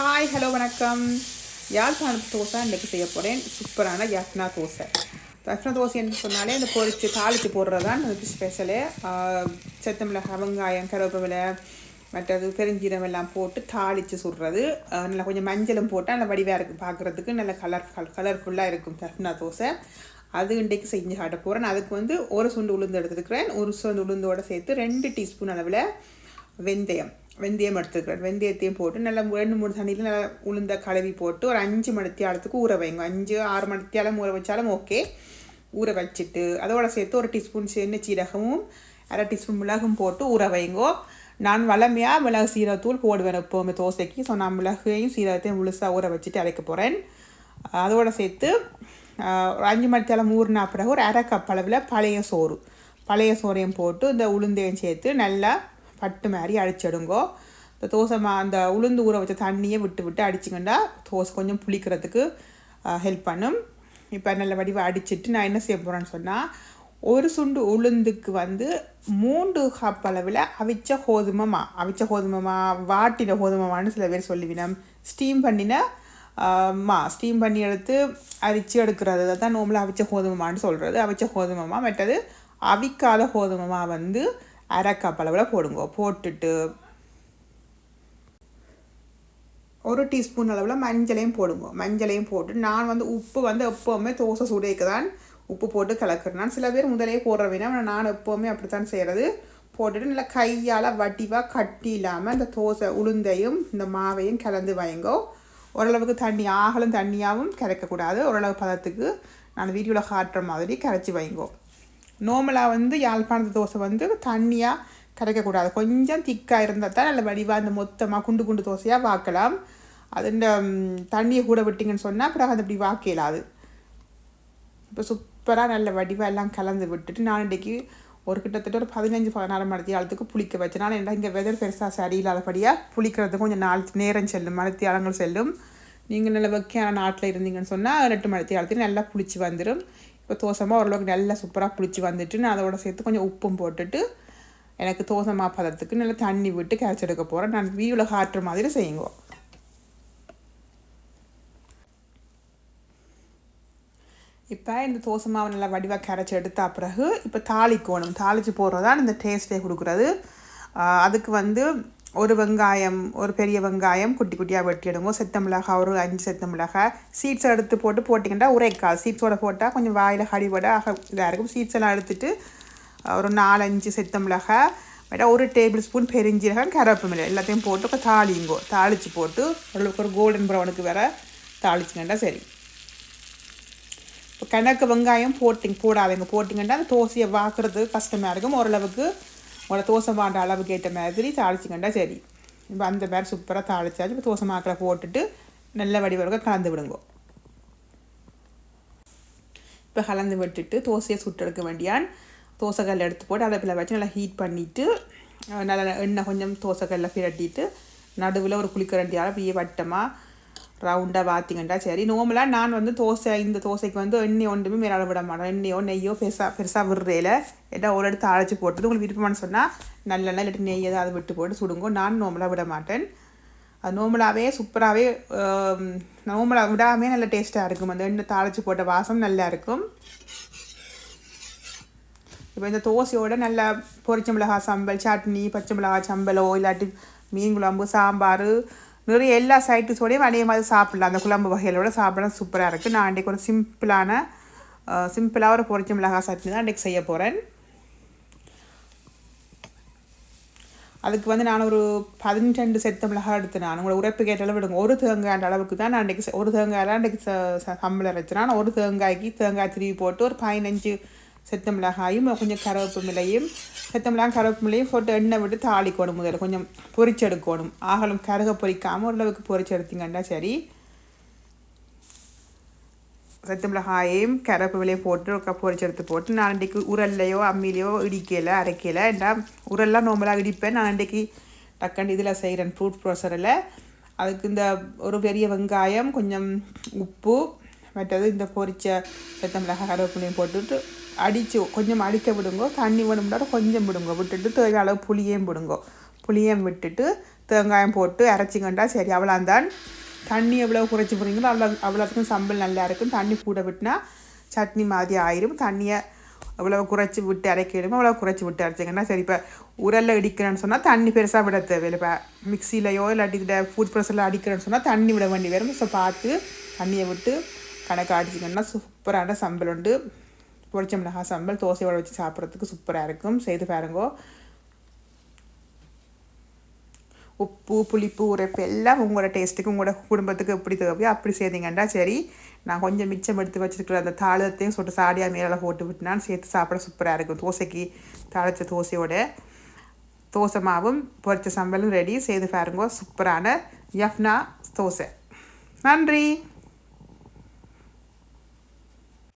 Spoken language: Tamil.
ஹாய் ஹலோ வணக்கம். யாழ்ப்பாணம் தோசை இன்றைக்கி செய்ய போகிறேன் சூப்பரான யஃப்னா தோசை. யாத்னா தோசை என்று சொன்னாலே இந்த பொரிச்சு தாளித்து போடுறது தான் அதுக்கு ஸ்பெஷலு செத்தமிளகாய் வெங்காயம் கருவேப்பிலை மற்றது பெருஞ்சீரம் எல்லாம் போட்டு தாளித்து சுடுறது. நல்லா கொஞ்சம் மஞ்சளும் போட்டால் நல்லா வடிவாக இருக்கும் பார்க்குறதுக்கு நல்ல கலர் கலர்ஃபுல்லாக இருக்கும் யஃப்னா தோசை. அது இன்றைக்கு செஞ்சு காட்ட போகிறேன் அதுக்கு வந்து ஒரு சுண்டு உளுந்து எடுத்துருக்கிறேன். ஒரு சுண்டு உளுந்தோடு சேர்த்து ரெண்டு டீஸ்பூன் அளவில் வெந்தயம். வெந்தயம் எடுத்துக்கிறேன். வெந்தயத்தையும் போட்டு நல்லா ரெண்டு மூணு தண்ணியில் நல்லா உளுந்த கழுவி போட்டு ஒரு அஞ்சு மணித்தியாலத்துக்கு ஊற வைங்க. அஞ்சு ஆறு மணித்தியாலம் ஊற வச்சாலும் ஓகே. ஊற வச்சுட்டு அதோட சேர்த்து ஒரு டீஸ்பூன் சின்ன சீரகமும் அரை டீஸ்பூன் மிளகும் போட்டு ஊற வைங்கோ. நான் வளமையாக மிளகு சீரகத்தூள் போடுவேன் எப்போவுமே தோசைக்கு. ஸோ நான் மிளகையும் சீரகத்தையும் முழுசாக ஊற வச்சுட்டு அரைக்க போகிறேன் அதோட சேர்த்து ஒரு அஞ்சு மணித்தாலம் ஊறினா பிறகு ஒரு அரை கப் அளவில் பழைய சோறு. பழைய சோறையும் போட்டு இந்த உளுந்தையும் சேர்த்து நல்லா பட்டு மாதிரி அடிச்சிடுங்கோ. இந்த தோசை மா அந்த உளுந்து ஊற வச்ச தண்ணியை விட்டு விட்டு அடிச்சிங்கன்னா தோசை கொஞ்சம் புளிக்கிறதுக்கு ஹெல்ப் பண்ணும். இப்போ நல்ல வடிவம் அடிச்சிட்டு நான் என்ன செய்ய போகிறேன்னு சொன்னால் ஒரு சுண்டு உளுந்துக்கு வந்து மூன்று கப் அளவில் அவிச்ச கோதுமை மா அவிச்ச கோதுமை மா வாட்டின கோதுமை மான்னு சில பேர் சொல்லுவினம் ஸ்டீம் பண்ணின மா ஸ்டீம் பண்ணி எடுத்து அரிச்சு எடுக்கிறது. தான் நோம்பில் அவிச்ச கோதுமை மான்னு சொல்கிறது அவிச்ச கோதுமை மா மற்றது அவிக்காத கோதுமை மா வந்து அரை கப் அளவில் போடுங்க. போட்டுட்டு ஒரு டீஸ்பூன் அளவில் மஞ்சளையும் போடுங்க. மஞ்சளையும் போட்டு நான் வந்து உப்பு வந்து எப்போவுமே தோசை சுடைக்கு தான் உப்பு போட்டு கலக்கிறேன். நான் சில பேர் முதலே போடுற வேணா நான் எப்போவுமே அப்படித்தான் செய்கிறது போட்டுட்டு நல்லா கையால் வட்டிவாக கட்டி இல்லாமல் இந்த தோசை உளுந்தையும் இந்த மாவையும் கலந்து வைங்கோ. ஓரளவுக்கு தண்ணி ஆகலும் தண்ணியாகவும் கரைக்கக்கூடாது ஓரளவு பதத்துக்கு நான் வீடியோவில் காட்டுற மாதிரி கரைச்சி வைங்கோ. நார்மலாக வந்து யாழ்ப்பாணத்து தோசை வந்து தண்ணியாக கரைக்கக்கூடாது. கொஞ்சம் திக்காக இருந்தால் தான் நல்ல வடிவாக அந்த மொத்தமாக குண்டு குண்டு தோசையாக வாக்கலாம். அது இந்த தண்ணியை கூட விட்டிங்கன்னு சொன்னால் பிறகு அது அப்படி வாக்கலாது. இப்போ சூப்பராக நல்ல வடிவாக எல்லாம் கலந்து விட்டுட்டு நான் இன்றைக்கி ஒரு கிட்டத்தட்ட ஒரு பதினஞ்சு பதினாறு மணி புளிக்க வச்சேன். நான் என்ன இங்கே வெதர் பெருசாக சரியில்லாதபடியாக புளிக்கிறது கொஞ்சம் நாள் நேரம் செல்லும் மணித்தியாலங்கள் செல்லும். நீங்கள் நல்ல வெக்கையான நாட்டில் இருந்தீங்கன்னு சொன்னால் ரெண்டு மணித்தியாலத்தில் நல்லா புளிச்சு வந்துடும் இப்போ தோசைமா ஓரளவுக்கு நல்லா சூப்பராக புளிச்சு வந்துட்டு நான் அதோட சேர்த்து கொஞ்சம் உப்பும் போட்டுட்டு எனக்கு தோசை மாவு பதத்துக்கு நல்லா தண்ணி விட்டு கரைச்சி எடுக்க போகிறேன் நான் வீடியோவில் காட்டுற மாதிரி செய்யுங்க. இப்போ இந்த தோசை மாவு நல்லா வடிவாக கரைச்சி எடுத்த பிறகு இப்போ தாளிக்கணும். தாளித்து போடுறது தான் இந்த டேஸ்ட்டே கொடுக்குறது. அதுக்கு வந்து ஒரு வெங்காயம் ஒரு பெரிய வெங்காயம் குட்டி குட்டியாக வெட்டிடுங்க செத்த மிளகாய் ஒரு அஞ்சு செத்த மிளகாய். சீட்ஸ் எடுத்து போட்டு போட்டிங்கன்னா உரைக்கால். சீட்ஸோட போட்டால் கொஞ்சம் வாயில் ஹடிபட ஆக இதாக இருக்கும். சீட்ஸ் எல்லாம் எடுத்துட்டு ஒரு நாலஞ்சு செத்த மிளகாய். ஒரு டேபிள் ஸ்பூன் பெருஞ்சீரகம் கருவேப்பிலை எல்லாத்தையும் போட்டு தாளிங்கோ. தாளித்து போட்டு ஓரளவுக்கு ஒரு கோல்டன் ப்ரௌனுக்கு வேற தாளிச்சிங்கன்னா சரி. இப்போ கணக்கு வெங்காயம் போட்டிங் போடாதீங்க. போட்டிங்கன்னா அந்த தோசையை வாக்குறது கஷ்டமாக இருக்கும். ஓரளவுக்கு உங்களை தோசை மாண்ட அளவுக்கு ஏற்ற மாதிரி தாளிச்சிக்கண்டா சரி. இப்போ அந்த மாதிரி சூப்பராக தாளிச்சாச்சு. இப்போ தோசை மாக்களை போட்டுட்டு நல்ல வடிவருக்க கலந்து விடுங்க. இப்போ கலந்து விட்டுட்டு தோசையை சுட்டெடுக்க வேண்டியான். தோசைக்கல்ல எடுத்து போட்டு அதை பிள்ளை வச்சு நல்லா ஹீட் பண்ணிவிட்டு நல்லா எண்ணெய் கொஞ்சம் தோசைக்கல்ல பிரட்டிட்டு நடுவில் ஒரு குளிக்கரண்டியால் அப்படியே வட்டமாக ரவுண்டாக பார்த்திங்கண்டா சரி நார்மலாக நான் வந்து தோசை இந்த தோசைக்கு வந்து எண்ணெய் ஒன்றுமே மேலே விட மாட்டேன். எண்ணெயோ நெய்யோ பெருசாக பெருசாக விடுறையில் ஏதா ஒரு இடத்து அழைச்சி போட்டது உங்களுக்கு விருப்பமானு சொன்னால் நல்லெண்ணெய் இல்லாட்டி நெய் ஏதாவது விட்டு போட்டு சுடுங்கோ. நான் நோமலாக விட மாட்டேன். அது நார்மலாகவே சூப்பராகவே நார்மலாக விடாமே நல்ல டேஸ்ட்டாக இருக்கும். அந்த எண்ணெய் தாளித்து போட்ட வாசம் நல்லா இருக்கும். இப்போ இந்த தோசையோட நல்லா பொரிச்ச மிளகா சம்பல் சட்னி பச்சை மிளகாய் சம்பலோ இல்லாட்டி மீன் குழம்பு சாம்பார் நிறைய எல்லா சைட்டிஸோடையும் அதே மாதிரி சாப்பிடலாம். அந்த குழம்பு வகைகளோட சாப்பிட சூப்பராக இருக்குது நான் அன்றைக்கு ஒரு சிம்பிளான சிம்பிளாக ஒரு பொரிச்ச மிளகாய் சட்னி தான் அன்றைக்கு செய்ய போகிறேன் அதுக்கு வந்து நான் ஒரு பதினெண்டு செத்த மிளகாய் எடுத்தேன் நான். உங்களோட உரைப்பு அளவு விடுங்க ஒரு தேங்காய் அளவுக்கு தான் நான் அன்றைக்கி ஒரு தேங்காயெல்லாம் அன்றைக்கி சம்பளம் வச்சேன் நான் ஒரு தேங்காய்க்கு தேங்காய் திருவி போட்டு ஒரு பதினஞ்சு செத்த மிளகாயும் கொஞ்சம் கருவேப்பு மிளையும் செத்த மிளகாய் கருவேப்பு மிளையும் போட்டு எண்ணெய் விட்டு தாளிக்கணும் முதல்ல கொஞ்சம் பொரிச்செடுக்கணும் ஆகலும் கருக பொரிக்காமல் ஓரளவுக்கு பொரிச்செடுத்தீங்கன்னா சரி செத்த மிளகாயையும் கருவேப்பிலையும் போட்டு ஒரு பொரிச்செடுத்து போட்டு நான் அன்றைக்கு உரல்லையோ அம்மிலையோ இடிக்கலை அரைக்கலை ஏன்னா உரல்லாம் நோம்பலாக இடிப்பேன் நான் அன்றைக்கு டக்குன்னு இதில் செய்கிறேன் ஃப்ரூட் ப்ரோசரில் அதுக்கு இந்த ஒரு பெரிய வெங்காயம் கொஞ்சம் உப்பு மற்றது இந்த பொரிச்ச செத்த மிளகாய் கருவேப்பிலையும் போட்டுட்டு அடித்து கொஞ்சம் அடிக்க விடுங்கோ தண்ணி வேணும்னா கொஞ்சம் விடுங்க. விட்டுட்டு தேவையான அளவு புளியையும் விடுங்கோ. புளியம் விட்டுட்டு தேங்காயம் போட்டு அரைச்சிங்கண்டா சரி அவ்வளோந்தான் தண்ணி எவ்வளோ குறைச்சி போடுறீங்களோ அவ்வளோ அவ்வளோத்துக்கும் சம்பல் நல்லா இருக்கும். தண்ணி கூட விட்டுனா சட்னி மாதிரி ஆயிரும். தண்ணியை எவ்வளோ குறைச்சி விட்டு அரைக்கணுமோ அவ்வளோ குறைச்சி விட்டு அரைச்சிங்கன்னா சரி. இப்போ உரலில் இடிக்கிறேன்னு சொன்னால் தண்ணி பெருசாக விட தேவையில்லை. இப்போ மிக்சிலையோ இல்லாட்டி ஃபுட் ப்ரெஷரில் அடிக்கிறேன்னு சொன்னால் தண்ணி விட வேண்டி வரும் ஸோ பார்த்து தண்ணியை விட்டு கணக்கு அடிச்சிங்கன்னா சூப்பரான சம்பல் உண்டு. பொரிச்ச மிளகாய் சம்பல் தோசையோட வச்சு சாப்பிட்றதுக்கு சூப்பராக இருக்கும். செய்து பாருங்கோ. உப்பு புளிப்பு உரைப்பு எல்லாம் உங்களோட டேஸ்ட்டுக்கு உங்களோட குடும்பத்துக்கு எப்படி தேவையோ அப்படி செய்தீங்கண்டா சரி நான் கொஞ்சம் மிச்சம் எடுத்து வச்சுருக்கிற அந்த தாளத்தையும் சொல்லிட்டு சாடியாக மேலே போட்டு விட்டுனான்னு சேர்த்து சாப்பிட சூப்பராக இருக்கும். தோசைக்கு தாளித்த தோசையோட தோசை மாவும் பொரிச்ச சம்பலும் ரெடி செய்து பாருங்க சூப்பரான யஃப்னா தோசை. நன்றி!